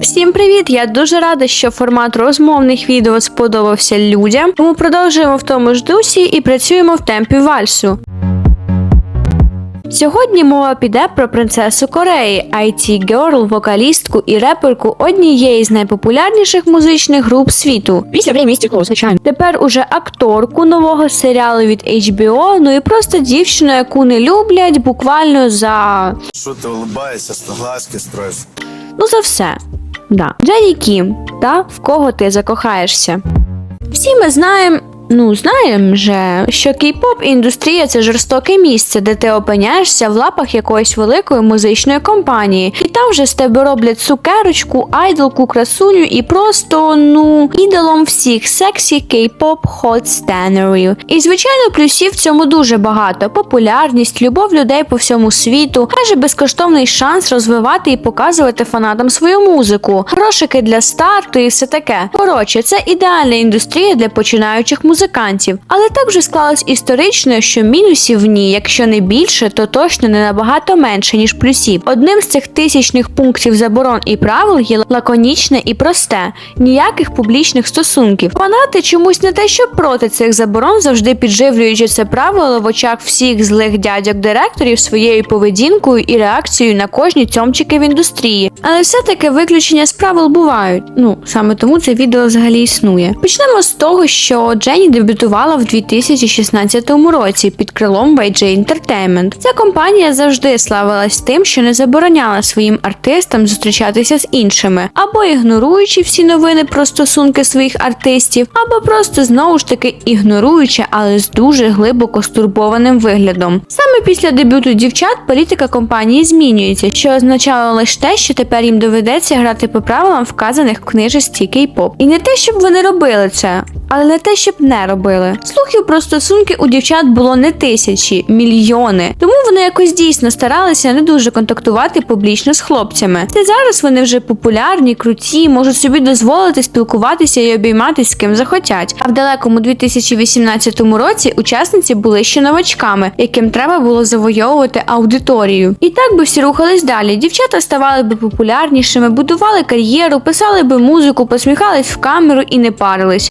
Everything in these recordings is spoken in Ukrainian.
Всім привіт! Я дуже рада, що формат розмовних відео сподобався людям. Тому продовжуємо в тому ж дусі і працюємо в темпі вальсу. Сьогодні мова піде про принцесу Кореї, IT Girl, вокалістку і реперку однієї з найпопулярніших музичних груп світу. Після время стекло, звичайно. Тепер уже акторку нового серіалу від HBO, ну і просто дівчину, яку не люблять буквально за Что ты улыбаешься, что глазки? Ну, за все. Да. Джері Кім, та в кого ти закохаєшся. Всі ми знаємо. Ну, знаємо же, що кей-поп індустрія це жорстоке місце, де ти опиняєшся в лапах якоїсь великої музичної компанії, і там вже з тебе роблять цукерочку, айдолку, красуню і просто ну ідолом всіх сексі кей-поп хот стенерів. І звичайно, плюсів в цьому дуже багато: популярність, любов людей по всьому світу, майже безкоштовний шанс розвивати і показувати фанатам свою музику, грошики для старту і все таке. Коротше, це ідеальна індустрія для починаючих музикантів. Але так вже склалось історично, що мінусів в ній, якщо не більше, то точно не набагато менше, ніж плюсів. Одним з цих тисячних пунктів заборон і правил є лаконічне і просте ніяких публічних стосунків. Фанати чомусь не те, що проти цих заборон, завжди підживлюючи це правило в очах всіх злих дядьок-директорів своєю поведінкою і реакцією на кожні цьомчики в індустрії. Але все-таки виключення з правил бувають. Ну саме тому це відео взагалі існує. Почнемо з того, що Дженні дебютувала в 2016 році під крилом YG Entertainment. Ця компанія завжди славилась тим, що не забороняла своїм артистам зустрічатися з іншими, або ігноруючи всі новини про стосунки своїх артистів, або просто знову ж таки ігноруючи, але з дуже глибоко стурбованим виглядом. Саме після дебюту дівчат політика компанії змінюється, що означало лише те, що тепер їм доведеться грати по правилам, вказаних в книжечці Кей-поп. І не те, щоб вони робили це. Але не те, щоб не робили. Слухів про стосунки у дівчат було не тисячі, мільйони. Тому вони якось дійсно старалися не дуже контактувати публічно з хлопцями. Та зараз вони вже популярні, круті, можуть собі дозволити спілкуватися і обійматися з ким захотять. А в далекому 2018 році учасниці були ще новачками, яким треба було завойовувати аудиторію. І так би всі рухались далі. Дівчата ставали би популярнішими, будували кар'єру, писали би музику, посміхались в камеру і не парились.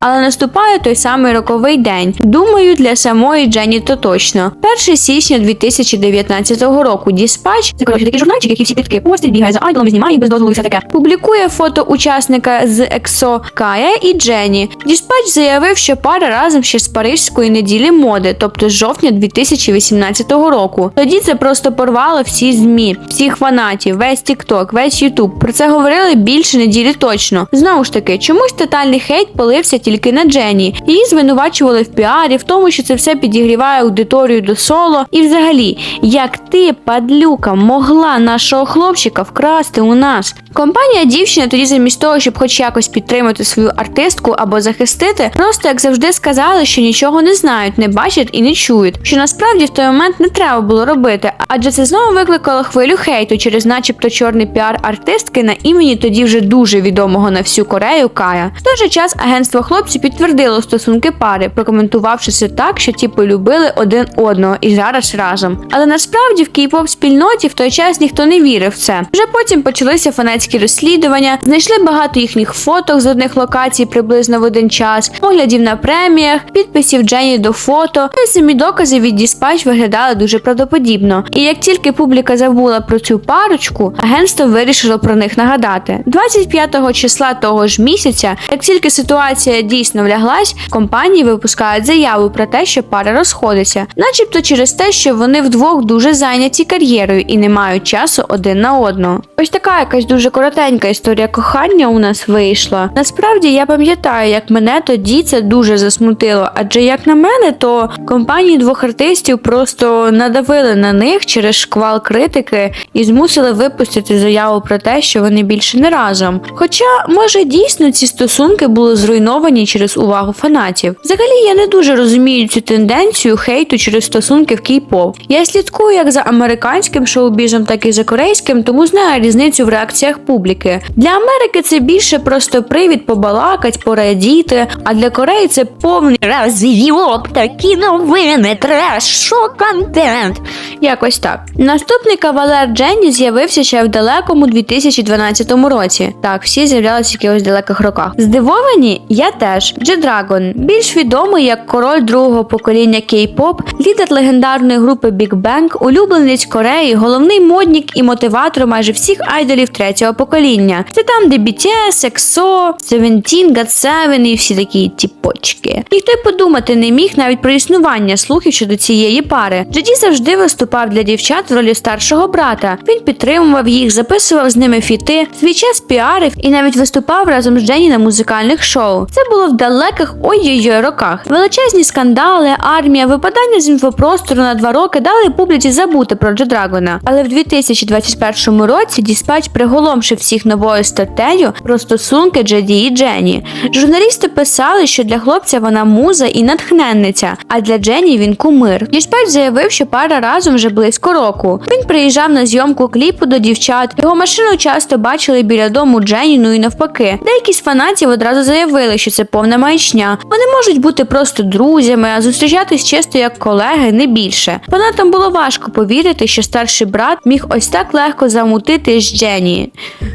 Але наступає той самий роковий день. Думаю, для самої Дженні то точно. 1 січня 2019 року Діспач Це коротше такий журнальчик, який всі підки постить, бігає за айдолом, знімає без дозволу все таке. публікує фото учасника з ЕКСО Кая і Дженні. Діспач заявив, що пара разом ще з парижської неділі моди, тобто з жовтня 2018 року. Тоді це просто порвало всі змі, всіх фанатів, весь TikTok, весь YouTube. Про це говорили більше неділі точно. Знову ж таки, чомусь тотальний хейт полився тільки на Дженні. Її звинувачували в піарі, в тому, що це все підігріває аудиторію до соло. І взагалі, як ти, падлюка, могла нашого хлопчика вкрасти у нас? Компанія дівчини тоді, замість того, щоб хоч якось підтримати свою артистку або захистити, просто як завжди сказали, що нічого не знають, не бачать і не чують. Що насправді в той момент не треба було робити, адже це знову викликало хвилю хейту через, начебто, чорний піар артистки на імені тоді вже дуже відомого на всю Корею Кая. В той же час агентство хлопців підтвердило стосунки пари, прокоментувавши це так, що ті полюбили один одного і зараз разом. Але насправді в кей-поп спільноті в той час ніхто не вірив в це. Вже потім почалися фанатські розслідування, знайшли багато їхніх фоток з одних локацій приблизно в один час, оглядів на преміях, підписів Дженні до фото. І самі докази від Діспач виглядали дуже правдоподібно. І як тільки публіка забула про цю парочку, агентство вирішило про них нагадати. 25 числа того ж місяця, як тільки ситуація дійсно вляглась, компанії випускають заяву про те, що пара розходиться, начебто через те, що вони вдвох дуже зайняті кар'єрою і не мають часу один на одного. Ось така якась дуже коротенька історія кохання у нас вийшла. Насправді я пам'ятаю, як мене тоді це дуже засмутило, адже як на мене, то компанії двох артистів просто надавили на них через шквал критики і змусили випустити заяву про те, що вони більше не разом. Хоча, може, дійсно ці стосунки були зруйновані здивовані через увагу фанатів. Взагалі, я не дуже розумію цю тенденцію хейту через стосунки в кей-поп. Я слідкую як за американським шоу-бізом, так і за корейським, тому знаю різницю в реакціях публіки. Для Америки це більше просто привід побалакать, порадіти, а для Кореї це повний розйоб, такі новини, треш, що контент. Якось так. Наступний кавалер Дженні з'явився ще в далекому 2012 році. Так, всі з'являлися в якихось далеких роках. Здивовані? Я теж. G-Dragon, більш відомий як король другого покоління кей-поп, лідер легендарної групи Big Bang, улюбленець Кореї, головний моднік і мотиватор майже всіх айдолів третього покоління. Це там, де BTS, EXO, Seventeen, GOT7 і всі такі тіпочки. Ніхто й подумати не міг навіть про існування слухів щодо цієї пари. Джеді завжди виступав для дівчат в ролі старшого брата. Він підтримував їх, записував з ними фіти, свій час піарив і навіть виступав разом з Дженні на музикальних шоу. Це було в далеких ой-ой-ой роках. Величезні скандали, армія, випадання з інфопростору на два роки дали публіці забути про Джедрагона. Але в 2021 році Діспач приголомшив всіх новою статтею про стосунки Джеді і Дженні. Журналісти писали, що для хлопця вона муза і натхненниця, а для Дженні він кумир. Діспач заявив, що пара разом вже близько року. Він приїжджав на зйомку кліпу до дівчат. Його машину часто бачили біля дому Дженні, ну і навпаки. Деякі з фанатів одразу заявили, що це повна маячня. Вони можуть бути просто друзями, а зустрічатись чисто як колеги, не більше. Фанатам було важко повірити, що старший брат міг ось так легко замутити з Дженні.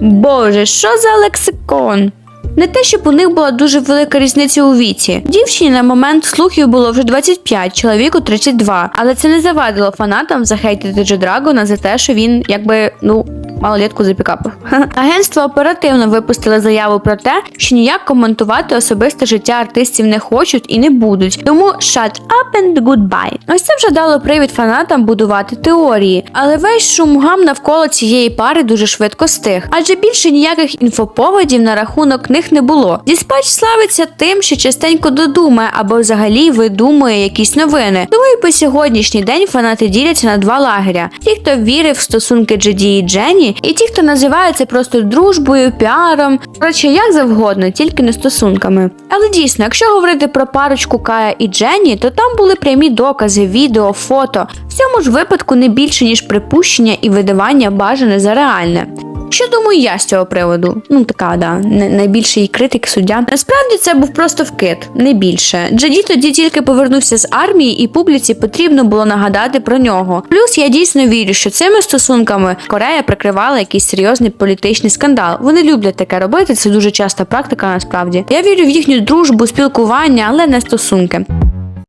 Боже, що за лексикон? Не те, щоб у них була дуже велика різниця у віці. Дівчині на момент слухів було вже 25, чоловіку 32, але це не завадило фанатам захейтити Джо Драгона за те, що він якби ну. Малолетку запікапив. Агентство оперативно випустило заяву про те, що ніяк коментувати особисте життя артистів не хочуть і не будуть. Тому shut up and goodbye. Ось це вже дало привід фанатам будувати теорії. Але весь шум гам навколо цієї пари дуже швидко стих, адже більше ніяких інфоповодів на рахунок них не було. Діспач славиться тим, що частенько додумає або взагалі видумує якісь новини. Тому і по сьогоднішній день фанати діляться на два лагеря: ті, хто вірив в стосунки Джеді і Дженні, і ті, хто називає це просто дружбою, піаром, коротше, як завгодно, тільки не стосунками. Але дійсно, якщо говорити про парочку Кая і Дженні, то там були прямі докази, відео, фото. В цьому ж випадку не більше ніж припущення і видавання бажане за реальне. Що думаю я з цього приводу? Ну така да, найбільший критик суддя. Насправді це був просто вкид, не більше. Джаді тоді тільки повернувся з армії, і публіці потрібно було нагадати про нього. Плюс я дійсно вірю, що цими стосунками Корея прикривала якийсь серйозний політичний скандал. Вони люблять таке робити. Це дуже часта практика. Насправді я вірю в їхню дружбу, спілкування, але не стосунки.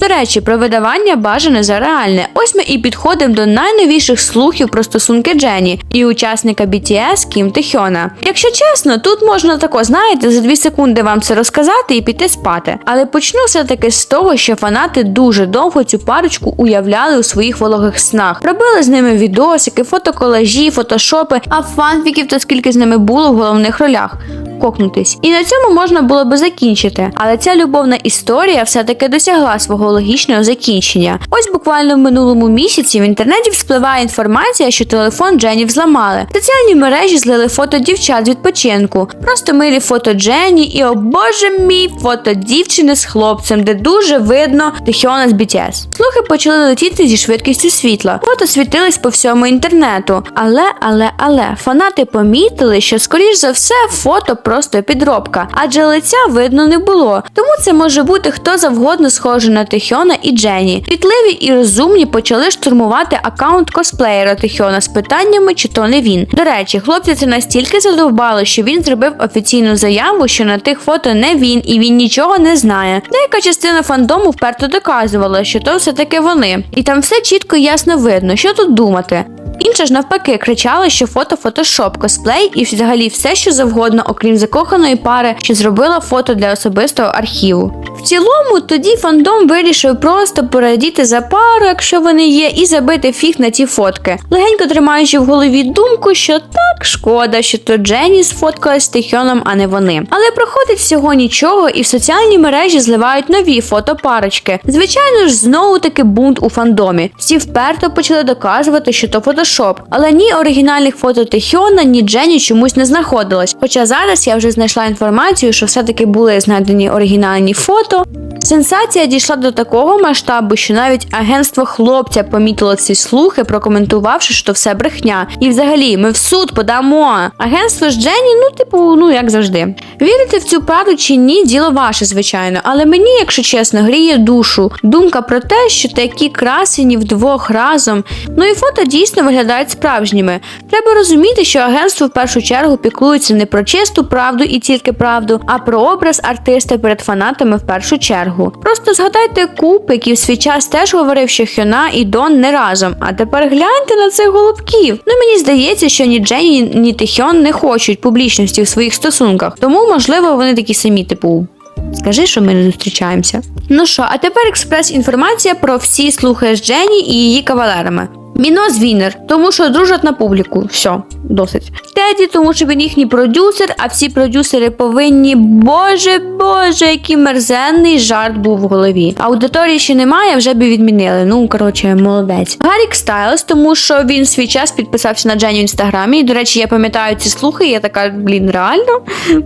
До речі, про видавання бажане за реальне. Ось ми і підходимо до найновіших слухів про стосунки Джені і учасника BTS Кім Техьона. Якщо чесно, тут можна тако, знаєте, за дві секунди вам це розказати і піти спати. Але почну все-таки з того, що фанати дуже довго цю парочку уявляли у своїх вологих снах. Робили з ними відосики, фотоколажі, фотошопи, а фанфіків то скільки з ними було в головних ролях кокнутись. І на цьому можна було би закінчити. Але ця любовна історія все-таки досягла свого логічного закінчення. Ось буквально в минулому місяці в інтернеті вспливає інформація, що телефон Дженні взламали. Соціальні мережі злили фото дівчат з відпочинку. Просто милі фото Дженні і о боже мій фото дівчини з хлопцем, де дуже видно Тихіона з BTS. Слухи почали летіти зі швидкістю світла. Фото світились по всьому інтернету. Але, але, але фанати помітили, що скоріш за все фото просто підробка, адже лиця видно не було. Тому це може бути хто завгодно схожий на Тихіона і Дженні. Квітливі і розумні почали штурмувати аккаунт косплеєра Тихіона з питаннями, чи то не він. До речі, хлопці це настільки задовбало, що він зробив офіційну заяву, що на тих фото не він і він нічого не знає. Деяка частина фандому вперто доказувала, що то все таки вони. І там все чітко і ясно видно, що тут думати. Інша ж навпаки кричала, що фото фотошоп, косплей і взагалі все, що завгодно, окрім закоханої пари, що зробила фото для особистого архіву. В цілому, тоді фандом вирішив просто порадіти за пару, якщо вони є, і забити фіг на ті фотки, легенько тримаючи в голові думку, що так шкода, що то Дженні сфоткалась з Тихьоном, а не вони. Але проходить всього нічого, і в соціальні мережі зливають нові фото парочки. Звичайно ж, знову таки бунт у фандомі. Всі вперто почали доказувати, що то фотошоп. Фотошоп, але ні оригінальних фото Тихіона, ні Джені чомусь не знаходилось. Хоча зараз я вже знайшла інформацію, що все-таки були знайдені оригінальні фото. Сенсація дійшла до такого масштабу, що навіть агентство хлопця помітило ці слухи, прокоментувавши, що все брехня. І взагалі, ми в суд подамо. Агентство ж Джені, ну, типу, ну як завжди. Вірити в цю правду чи ні, діло ваше, звичайно. Але мені, якщо чесно, гріє душу. Думка про те, що такі красені вдвох разом. Ну і фото дійсно виглядають справжніми. Треба розуміти, що агентство в першу чергу піклується не про чисту правду і тільки правду, а про образ артиста перед фанатами в першу чергу. Просто згадайте куп, який в свій час теж говорив, що Хьона і Дон не разом. А тепер гляньте на цих голубків. Ну мені здається, що ні Джені, ні Тихьон не хочуть публічності в своїх стосунках. Тому, можливо, вони такі самі, типу. Скажи, що ми не зустрічаємося. Ну що, а тепер експрес-інформація про всі слухи з Джені і її кавалерами. Мінос Вінер, тому що дружать на публіку. Все, досить. Теді, тому що він їхній продюсер, а всі продюсери повинні. Боже, боже, який мерзенний жарт був в голові. Аудиторії ще немає, вже би відмінили. Ну, коротше, молодець. Гарік Стайлз, тому що він свій час підписався на Джені в інстаграмі. І, до речі, я пам'ятаю ці слухи, я така, блін, реально?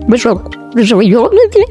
Ви що,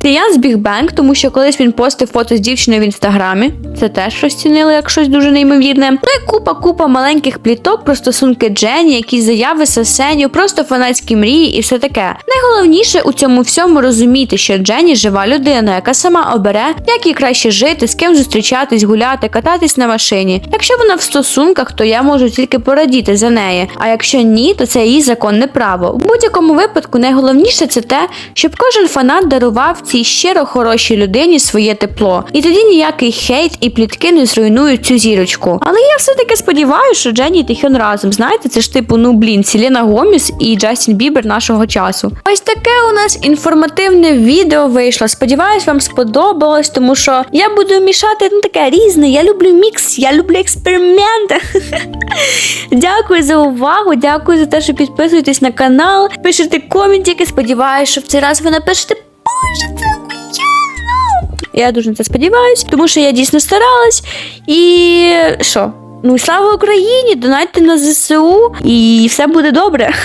Клієнт з Bang, тому що колись він постив фото з дівчиною в інстаграмі. Це теж розцінили як щось дуже неймовірне. Ну і купа купа маленьких пліток про стосунки Джені, якісь заяви Сесеню, просто фанатські мрії і все таке. Найголовніше у цьому всьому розуміти, що Джені жива людина, яка сама обере, як їй краще жити, з ким зустрічатись, гуляти, кататись на машині. Якщо вона в стосунках, то я можу тільки порадіти за неї. А якщо ні, то це її законне право. У будь-якому випадку найголовніше це те, щоб кожен фанат дарував цій щиро хорошій людині своє тепло. І тоді ніякий хейт і плітки не зруйнують цю зірочку. Але я все-таки сподіваюся, що Дженні і Тихіон разом. Знаєте, це ж типу, ну блін, Селена Гоміс і Джастін Бібер нашого часу. Ось таке у нас інформативне відео вийшло. Сподіваюсь, вам сподобалось, тому що я буду мішати ну таке різне. Я люблю мікс, я люблю експерименти. Дякую за увагу, дякую за те, що підписуєтесь на канал, пишете коментики. Сподіваюся, що в цей раз ви напишете Боже, це охуєнно! Я дуже на це сподіваюсь, тому що я дійсно старалась. І що? Ну слава Україні! Донайте на ЗСУ, і все буде добре.